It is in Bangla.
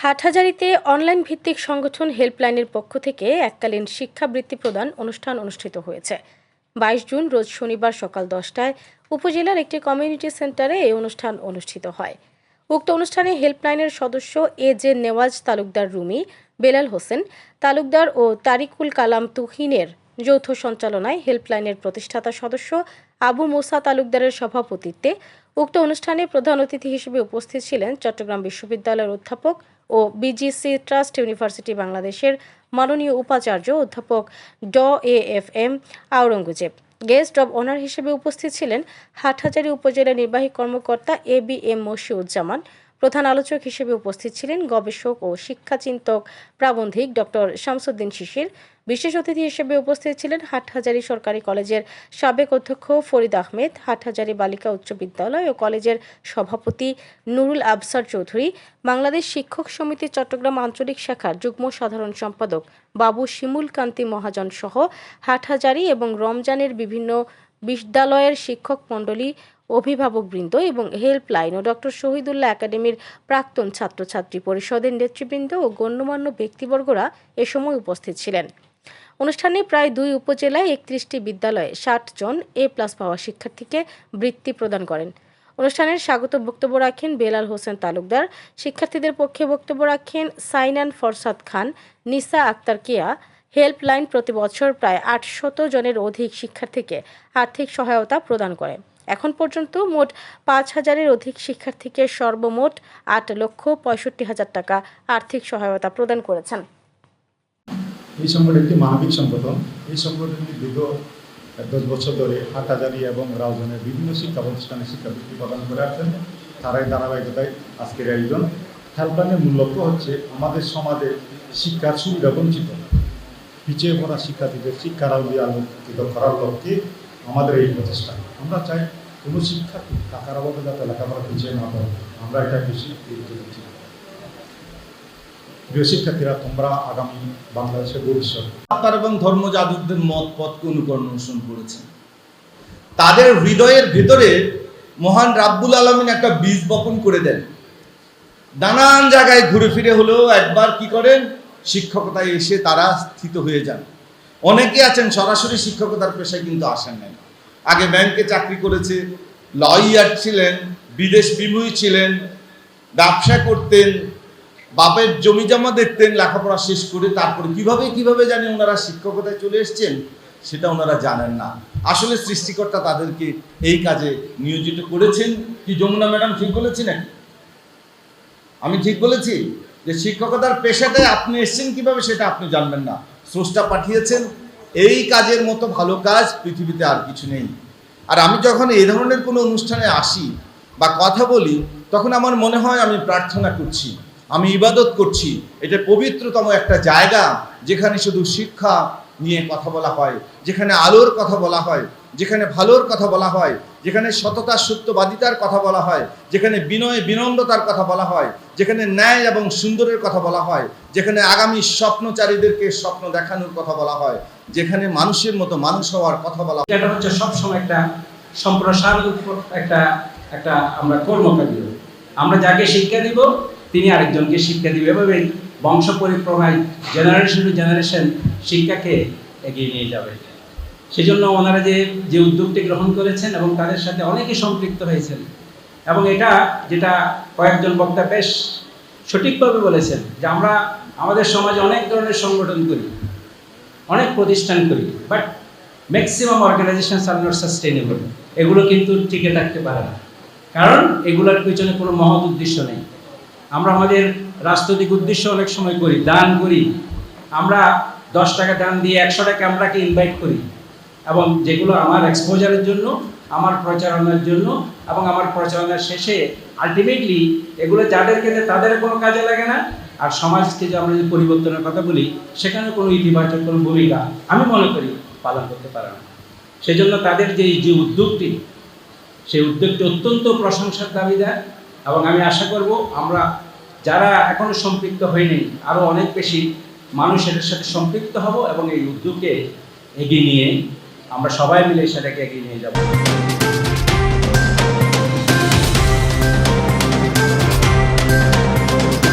হাটহাজারিতে অনলাইন ভিত্তিক সংগঠন হেল্পলাইনের পক্ষ থেকে এককালীন শিক্ষাবৃত্তি প্রদান অনুষ্ঠান অনুষ্ঠিত হয়েছে। বাইশ জুন রোজ শনিবার সকাল দশটায় উপজেলার একটি কমিউনিটি সেন্টারে এই অনুষ্ঠান অনুষ্ঠিত হয়। উক্ত অনুষ্ঠানে হেল্পলাইনের সদস্য এ জে নেওয়াজ, তালুকদার রুমি, বেলাল হোসেন, তালুকদার ও তারিকুল কালাম তুহিনের যৌথ সঞ্চালনায় হেল্পলাইনের প্রতিষ্ঠাতা সদস্য আবু মোসা তালুকদারের সভাপতিত্বে উক্ত অনুষ্ঠানে প্রধান অতিথি হিসেবে উপস্থিত ছিলেন চট্টগ্রাম বিশ্ববিদ্যালয়ের অধ্যাপক ও বিজিসি ট্রাস্ট ইউনিভার্সিটি বাংলাদেশের মাননীয় উপাচার্য অধ্যাপক ড A F M Aurangzeb. Guest of honour হিসেবে উপস্থিত ছিলেন হাটহাজারী উপজেলা নির্বাহী কর্মকর্তা এ বি এম মশিউজ্জামান প্রধান আলোচক হিসেবে উপস্থিত ছিলেন গবেষক ও শিক্ষাচিন্তক প্রাবন্ধিক ডক্টর শামসুদ্দিন শিশির। বিশেষ অতিথি হিসেবে উপস্থিত ছিলেন হাটহাজারী সরকারি কলেজের সাবেক অধ্যক্ষ ফরিদ আহমেদ, হাটহাজারী বালিকা উচ্চ বিদ্যালয় ও কলেজের সভাপতি নুরুল আবসার চৌধুরী, বাংলাদেশ শিক্ষক সমিতি চট্টগ্রাম আঞ্চলিক শাখার যুগ্ম সাধারণ সম্পাদক বাবু শিমুল কান্তি মহাজন সহ হাটহাজারী এবং রমজানের বিভিন্ন বিদ্যালয়ের শিক্ষক মণ্ডলী অভিভাবকবৃন্দ এবং হেল্পলাইন ও ডক্টর শহীদুল্লাহ একাডেমির প্রাক্তন ছাত্রছাত্রী পরিষদের নেতৃবৃন্দ ও গণ্যমান্য ব্যক্তিবর্গরা এ সময় উপস্থিত ছিলেন। অনুষ্ঠানে প্রায় দুই উপজেলায় একত্রিশটি বিদ্যালয়ে ষাট জন এ প্লাস পাওয়া শিক্ষার্থীকে বৃত্তি প্রদান করেন। অনুষ্ঠানের স্বাগত বক্তব্য রাখেন বেলাল হোসেন তালুকদার, শিক্ষার্থীদের পক্ষে বক্তব্য রাখেন সাইনান ফরসাদ খান, নিসা আক্তার কেয়া। হেল্পলাইন প্রতি বছর প্রায় আটশত জনের অধিক শিক্ষার্থীকে আর্থিক সহায়তা প্রদান করে। এখন পর্যন্ত মোট পাঁচ হাজারের অধিক শিক্ষার্থীকে সর্বমোট আট লক্ষ পঁয়ষট্টি হাজার টাকা আর্থিক সহায়তা প্রদান করেছেন। এই সংগঠন একটি মানবিক সংগঠন। এই সংগঠনটি দীর্ঘ দশ বছর ধরে হাটহাজারি এবং রাউজানের বিভিন্ন শিক্ষা প্রতিষ্ঠানে শিক্ষাবৃত্তি প্রদান করে আসছেন। তারাই ধারাবাহিকতায় আজকের আয়োজন। হেল্পলাইনের মূল লক্ষ্য হচ্ছে আমাদের সমাজে শিক্ষার সুবিধা বঞ্চিত। পিছিয়ে পড়া শিক্ষার্থীদের শিক্ষার আলো আলোকিত করার লক্ষ্যে আমাদের এই প্রচেষ্টা। আমরা চাই কোনো শিক্ষার্থী টাকার অভাবে যাতে লেখাপড়া পিছিয়ে না পড়ে। আমরা এটা বেশি গুরুত্ব দিচ্ছি। প্রিয় শিক্ষার্থীরা, তোমরা আগামী বাংলাদেশের ভবিষ্যৎ। ডাক্তার এবং ধর্মযাজকদের মত পথকে অনুকরণ অনুসরণ করেছেন। তাদের হৃদয়ের ভেতরে মহান রাব্বুল আলমিন একটা বীজ বপন করে দেন। নানান জায়গায় ঘুরে ফিরে হলেও একবার কি করেন? শিক্ষকতায় এসে তারা স্থিত হয়ে যান। অনেকে আছেন, সরাসরি শিক্ষকতার পেশায় কিন্তু আসেন নাই। আগে ব্যাংকে চাকরি করেছে লয়ার ছিলেন, বিদেশ বিমুখী ছিলেন, ব্যবসা করতেন, বাপের জমি জমা দেখতেন, লেখাপড়া শেষ করে তারপরে কীভাবে কীভাবে জানি ওনারা শিক্ষকতায় চলে এসছেন, সেটা ওনারা জানেন না। আসলে সৃষ্টিকর্তা তাদেরকে এই কাজে নিয়োজিত করেছেন। কি যমুনা ম্যাডাম ঠিক বলেছি নাকি আমি ঠিক বলেছি? যে শিক্ষকতার পেশাতে আপনি এসছেন কীভাবে সেটা আপনি জানবেন না। স্রষ্টা পাঠিয়েছেন এই কাজের মতো ভালো কাজ পৃথিবীতে আর কিছু নেই। আর আমি যখন এই ধরনের কোনো অনুষ্ঠানে আসি বা কথা বলি, তখন আমার মনে হয় আমি প্রার্থনা করছি, আমি ইবাদত করছি। এটা পবিত্রতম একটা জায়গা যেখানে শুধু শিক্ষা নিয়ে কথা বলা হয়, যেখানে আলোর কথা বলা হয় যেখানে ভালোর কথা বলা হয়, যেখানে সততা, সত্যবাদিতার কথা বলা হয়, যেখানে বিনয়, বিনম্রতার কথা বলা হয়, যেখানে ন্যায় এবং সুন্দরের কথা বলা হয়, যেখানে আগামী স্বপ্নচারীদেরকে স্বপ্ন দেখানোর কথা বলা হয়, যেখানে মানুষের মতো মানুষ হওয়ার কথা বলা হয়। এটা হচ্ছে সবসময় একটা সম্প্রসারণ একটা একটা আমরা কর্মকাণ্ড আমরা যাকে শিক্ষা দিব, তিনি আরেকজনকে শিক্ষা দিবে। এভাবে বংশ পরিক্রমায় জেনারেশন টু জেনারেশন শিক্ষাকে এগিয়ে নিয়ে যাবে। সেজন্য ওনারা যে যে উদ্যোগটি গ্রহণ করেছেন এবং তাদের সাথে অনেকেই সম্পৃক্ত হয়েছেন। এবং এটা, যেটা কয়েকজন বক্তা বেশ সঠিকভাবে বলেছেন যে আমরা আমাদের সমাজে অনেক ধরনের সংগঠন করি, অনেক প্রতিষ্ঠান করি but maximum organisation are not sustainable এগুলো কিন্তু টিকে থাকতে পারে না। কারণ এগুলোর পিছনে কোনো মহৎ উদ্দেশ্য নেই। আমরা আমাদের রাজনৈতিক উদ্দেশ্য অনেক সময় করি, দান করি। আমরা দশ টাকা দান দিয়ে একশো টাকা আমরাকে ইনভাইট করি। এবং যেগুলো আমার এক্সপোজারের জন্য, আমার প্রচারণার জন্য এবং আমার প্রচারণার শেষে আলটিমেটলি এগুলো যাদের ক্ষেত্রে তাদের কোনো কাজে লাগে না। আর সমাজকে যে আমরা যদি পরিবর্তনের কথা বলি সেখানে কোনো ইতিবাচক কোনো ভূমিকা আমি মনে করি পালন করতে পারে না। সেজন্য তাদের যে যে উদ্যোগটি, সেই উদ্যোগটি অত্যন্ত প্রশংসার দাবিদার এবং আমি আশা করব আমরা যারা এখনও সম্পৃক্ত হয়নি আরও অনেক বেশি মানুষ সাথে সম্পৃক্ত হব এবং এই উদ্যোগকে এগিয়ে নিয়ে আমরা সবাই মিলে সেটাকে এগিয়ে নিয়ে যাব।